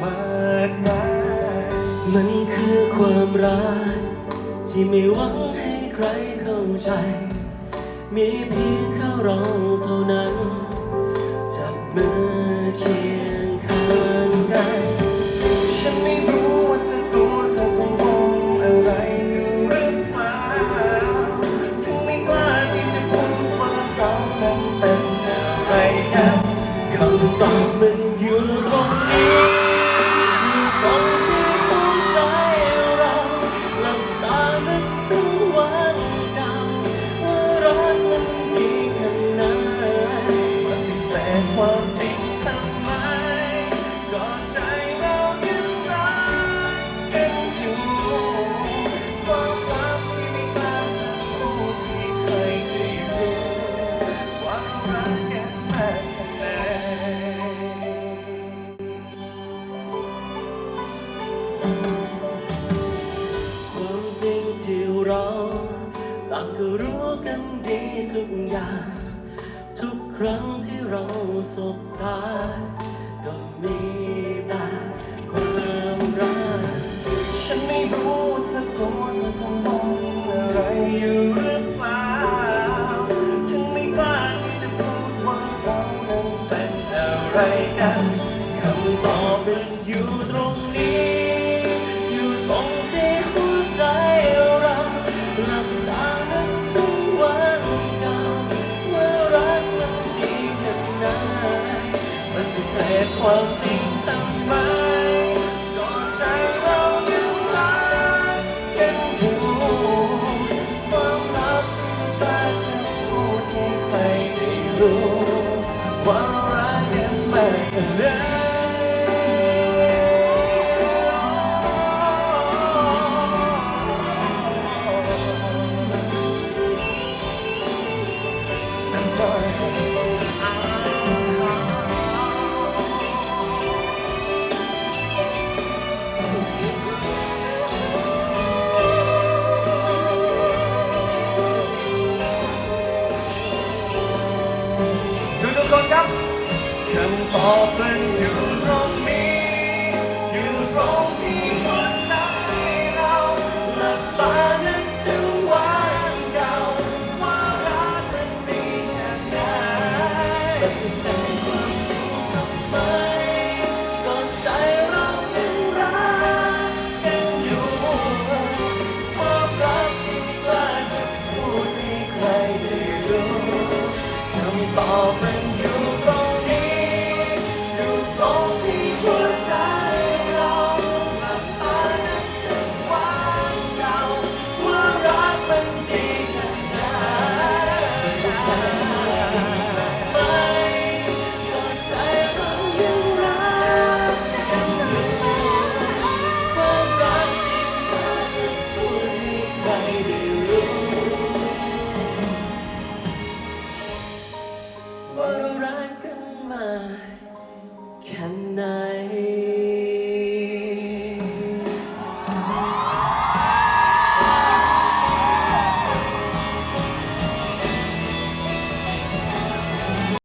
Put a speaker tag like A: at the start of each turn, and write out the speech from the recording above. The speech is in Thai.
A: มากมาย
B: มันคือความรัก ที่ไม่หวังให้ใครเข้าใจ มีเพียงแค่เราเท่านั้น จับมือเคียงข้างกัน
A: ฉันไม่รู้
B: ความ
A: จริงที่เรา
B: ต่างก็รู้กันดีทุกอย่าง ทุกครั้งที่เราสบตาก็มีแต่ความรัก
A: ฉันไม่รู้เธอกลัวเธอกังว อะไรกัน
B: คำตอบมันอยู่ตรงนี้ อยู่ตรงที่หัวใจเราหลับตานึกถึงวันเก่าว่ารักมันดีขนาดไหน
A: ปฏิเสธความจริงทำไมก็ใจเรายังรักกันอยู่ความลับที่ไม่กล้าจะพูดให้ใครได้รู้ว่า ทุกๆคนครับคำตอบมันอยู่ตรงนี้
B: ปฏิเสธความจริงทำไมก่อนใจเรายังรัก
A: กันอยู่ความรักที่ไม่กล้าจะพูดให้ใครได้รู้คำตอบมั
B: ว่าเรารักกันมาแค่ไหน